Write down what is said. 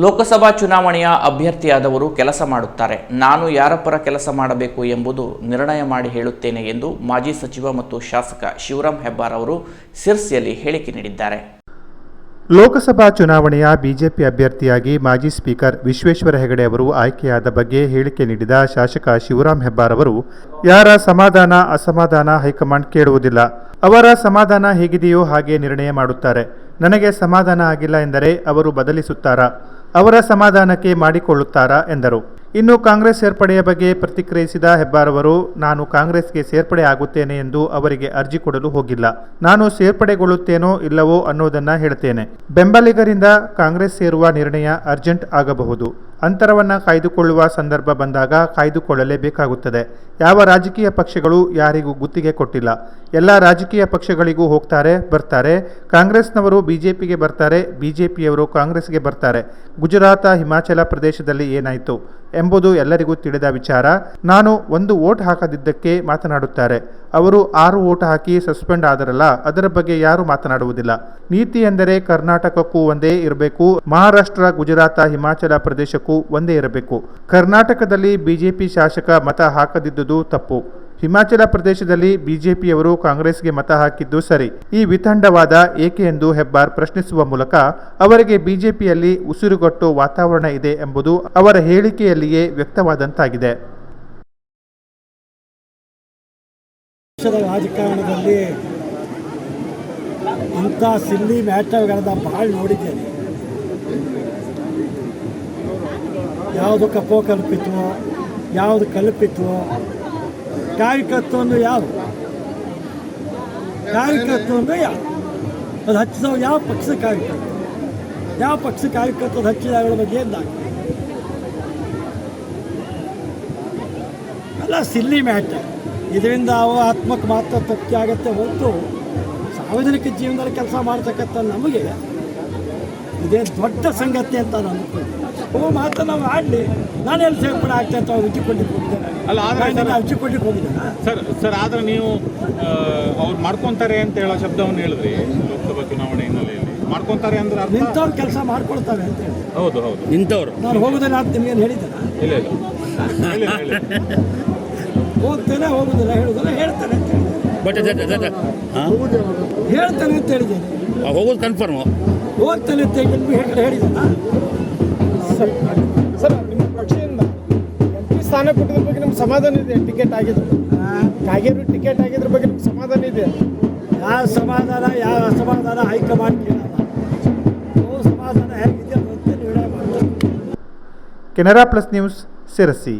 ಲೋಕಸಭಾ ಚುನಾವಣೆಯ ಅಭ್ಯರ್ಥಿಯಾದವರು ಕೆಲಸ ಮಾಡುತ್ತಾರೆ. ನಾನು ಯಾರ ಪರ ಕೆಲಸ ಮಾಡಬೇಕು ಎಂಬುದು ನಿರ್ಣಯ ಮಾಡಿ ಹೇಳುತ್ತೇನೆ ಎಂದು ಮಾಜಿ ಸಚಿವ ಮತ್ತು ಶಾಸಕ ಶಿವರಾಮ್ ಹೆಬ್ಬಾರ್ ಅವರು ಸಿರ್ಸಿಯಲ್ಲಿ ಹೇಳಿಕೆ ನೀಡಿದ್ದಾರೆ. ಲೋಕಸಭಾ ಚುನಾವಣೆಯ ಬಿಜೆಪಿ ಅಭ್ಯರ್ಥಿಯಾಗಿ ಮಾಜಿ ಸ್ಪೀಕರ್ ವಿಶ್ವೇಶ್ವರ ಹೆಗಡೆ ಅವರು ಆಯ್ಕೆಯಾದ ಬಗ್ಗೆ ಹೇಳಿಕೆ ನೀಡಿದ ಶಾಸಕ ಶಿವರಾಮ್ ಹೆಬ್ಬಾರ್ ಅವರು, ಯಾರ ಸಮಾಧಾನ ಅಸಮಾಧಾನ ಹೈಕಮಾಂಡ್ ಕೇಳುವುದಿಲ್ಲ. ಅವರ ಸಮಾಧಾನ ಹೇಗಿದೆಯೋ ಹಾಗೆ ನಿರ್ಣಯ ಮಾಡುತ್ತಾರೆ. ನನಗೆ ಸಮಾಧಾನ ಆಗಿಲ್ಲ ಎಂದರೆ ಅವರು ಬದಲಿಸುತ್ತಾರಾ? ಅವರ ಸಮಾಧಾನಕ್ಕೆ ಮಾಡಿಕೊಳ್ಳುತ್ತಾರಾ ಎಂದರು. ಇನ್ನು ಕಾಂಗ್ರೆಸ್ ಸೇರ್ಪಡೆಯ ಬಗ್ಗೆ ಪ್ರತಿಕ್ರಿಯಿಸಿದ ಹೆಬ್ಬಾರ್ ಅವರು ನಾನು ಕಾಂಗ್ರೆಸ್ಗೆ ಸೇರ್ಪಡೆ ಆಗುತ್ತೇನೆ ಎಂದು ಅವರಿಗೆ ಅರ್ಜಿ ಕೊಡಲು ಹೋಗಿಲ್ಲ. ನಾನು ಸೇರ್ಪಡೆಗೊಳ್ಳುತ್ತೇನೋ ಇಲ್ಲವೋ ಅನ್ನೋದನ್ನ ಹೇಳ್ತೇನೆ. ಬೆಂಬಲಿಗರಿಂದ ಕಾಂಗ್ರೆಸ್ ಸೇರುವ ನಿರ್ಣಯ ಅರ್ಜೆಂಟ್ ಆಗಬಹುದು. ಅಂತರವನ್ನ ಕಾಯ್ದುಕೊಳ್ಳುವ ಸಂದರ್ಭ ಬಂದಾಗ ಕಾಯ್ದುಕೊಳ್ಳಲೇಬೇಕಾಗುತ್ತದೆ. ಯಾವ ರಾಜಕೀಯ ಪಕ್ಷಗಳು ಯಾರಿಗೂ ಗುತ್ತಿಗೆ ಕೊಟ್ಟಿಲ್ಲ. ಎಲ್ಲ ರಾಜಕೀಯ ಪಕ್ಷಗಳಿಗೂ ಹೋಗ್ತಾರೆ, ಬರ್ತಾರೆ. ಕಾಂಗ್ರೆಸ್ನವರು ಬಿ ಜೆ ಪಿಗೆ ಬರ್ತಾರೆ ಬಿ ಜೆ ಪಿಯವರು ಕಾಂಗ್ರೆಸ್ಗೆ ಬರ್ತಾರೆ. ಗುಜರಾತ, ಹಿಮಾಚಲ ಪ್ರದೇಶದಲ್ಲಿ ಏನಾಯಿತು ಎಂಬುದು ಎಲ್ಲರಿಗೂ ತಿಳಿದ ವಿಚಾರ. ನಾನು ಒಂದು ವೋಟ್ ಹಾಕದಿದ್ದಕ್ಕೆ ಮಾತನಾಡುತ್ತಾರೆ. ಅವರು ಆರು ವೋಟ್ ಹಾಕಿ ಸಸ್ಪೆಂಡ್ ಆದರಲ್ಲ, ಅದರ ಬಗ್ಗೆ ಯಾರು ಮಾತನಾಡುವುದಿಲ್ಲ. ನೀತಿ ಎಂದರೆ ಕರ್ನಾಟಕಕ್ಕೂ ಒಂದೇ ಇರಬೇಕು. ಮಹಾರಾಷ್ಟ್ರ, ಗುಜರಾತ, ಹಿಮಾಚಲ ಪ್ರದೇಶಕ್ಕೂ ಒಂದೇ ಇರಬೇಕು. ಕರ್ನಾಟಕದಲ್ಲಿ ಬಿಜೆಪಿ ಶಾಸಕ ಮತ ಹಾಕದಿದ್ದುದು ತಪ್ಪು. ಹಿಮಾಚಲ ಪ್ರದೇಶದಲ್ಲಿ ಬಿಜೆಪಿಯವರು ಕಾಂಗ್ರೆಸ್ಗೆ ಮತ ಹಾಕಿದ್ದು ಸರಿ. ಈ ವಿತಂಡವಾದ ಏಕೆ ಎಂದು ಹೆಬ್ಬಾರ್ ಪ್ರಶ್ನಿಸುವ ಮೂಲಕ ಅವರಿಗೆ ಬಿಜೆಪಿಯಲ್ಲಿ ಉಸಿರುಗಟ್ಟು ವಾತಾವರಣ ಇದೆ ಎಂಬುದು ಅವರ ಹೇಳಿಕೆಯಲ್ಲಿಯೇ ವ್ಯಕ್ತವಾದಂತಾಗಿದೆ. ಇಂಥ ಸಿಲ್ಲಿ ಭಾಳ ನೋಡಿದ್ದೇನೆ. ಯಾವುದು ಕಪೋ ಕಲ್ಪಿತವೋ, ಯಾವುದು ಕಲ್ಪಿತವೋ ಕಾಯಕತ್ವ ಒಂದು ಯಾವ ಕಾರ್ಯಕರ್ತ ಅಂದರೆ ಯಾವ ಅದು ಹಚ್ಚಿದವ ಯಾವ ಪಕ್ಷ ಕಾರ್ಯಕರ್ತ ಯಾವ ಪಕ್ಷ ಕಾರ್ಯಕರ್ತ ಹಚ್ಚಿದಾಗ ಹಚ್ಚಿದವರ ಬಗ್ಗೆ ಏನು ಅಲ್ಲ ಸಿಲ್ಲಿ ಮ್ಯಾಟ್ ಇದರಿಂದ ಅವ ಆತ್ಮಕ್ಕೆ ಮಾತ್ರ ತೃಪ್ತಿ ಆಗುತ್ತೆ ಹೊರತು ಸಾರ್ವಜನಿಕ ಜೀವನದಲ್ಲಿ ಕೆಲಸ ಮಾಡ್ತಕ್ಕಂಥ ನಮಗೆ ಇದೇ ದೊಡ್ಡ ಸಂಗತಿ ಅಂತ ನಾನು ಅಂದ್ಕೊಂಡೆ ಅವು ಮಾತ್ರ ನಾವು ಆಡಲಿ. ನಾನು ಎಲ್ಲಿ ಸೇರ್ಪಡೆ ಆಗ್ತಾ ಅಂತ ಅವ್ರು ಉಜ್ಜಿಕೊಂಡಿಕ್ಕೆ ಹೋಗಿದ್ದೇನೆ ಅಲ್ಲ, ಆದ್ರೆ ಉಜ್ಜಿಕೊಂಡಿಕ್ಕೆ ಹೋಗಿದ್ದೇನೆ? ಸರ್ ಸರ್ ಆದ್ರೆ ನೀವು ಅವ್ರು ಮಾಡ್ಕೊತಾರೆ ಅಂತ ಹೇಳೋ ಶಬ್ದವನ್ನು ಹೇಳಿದ್ರಿ ಲೋಕಸಭಾ ಚುನಾವಣೆ ಹಿನ್ನೆಲೆಯಲ್ಲಿ. ಮಾಡ್ಕೊತಾರೆ ಅಂದ್ರೆ ನಿಂತವ್ರು ಕೆಲಸ ಮಾಡ್ಕೊಳ್ತಾರೆ ಅಂತ ಹೇಳಿ. ಹೌದು ಹೌದು. ನಿಂತವ್ರು. ನಾನು ಹೋಗುದಿಲ್ಲ ಅಂತ ನಿಮಗೇನು ಹೇಳಿದ್ದೇನೆ? ಇಲ್ಲ ಇಲ್ಲ. ಹೋಗ್ತೇನೆ ಹೋಗುದಿಲ್ಲ ಹೇಳುದಿಲ್ಲ ಹೇಳ್ತಾನೆ ಅಂತ ಬಟ್ ಹಾಂ? ಹೇಳ್ತೇನೆ ಅಂತ ಹೇಳಿದ್ದೇನೆ. ಹೋಗೋದು ಕನ್ಫರ್ಮು ಹೋಗ್ತೇನೆ ಅಂತ ಹೇಳಿದ. ಸರ್ ನಿಮ್ಮ ಪಕ್ಷದಿಂದ ಎಂ ಪಿ ಸ್ಥಾನ ಕೊಟ್ಟಿದ್ರ ಬಗ್ಗೆ ನಿಮ್ಗೆ ಸಮಾಧಾನ ಇದೆ ಟಿಕೆಟ್ ಆಗಿದ್ರು? ಕಾಗೇರಿ ಟಿಕೆಟ್ ಆಗಿದ್ರ ಬಗ್ಗೆ ನಿಮ್ಗೆ ಸಮಾಧಾನ ಇದೆ ಯಾವ ಸಮಾಧಾನ ಯಾವ ಅಸಮಾಧಾನ ಹೈಕಮಾಂಡ್ ಕೇಳಲ್ಲ. ಓ ಸಮಾಧಾನ ಹೇಗಿದೆ ಅಂತ ಕೆನರಾ ಪ್ಲಸ್ ನ್ಯೂಸ್ ಸಿರಸಿ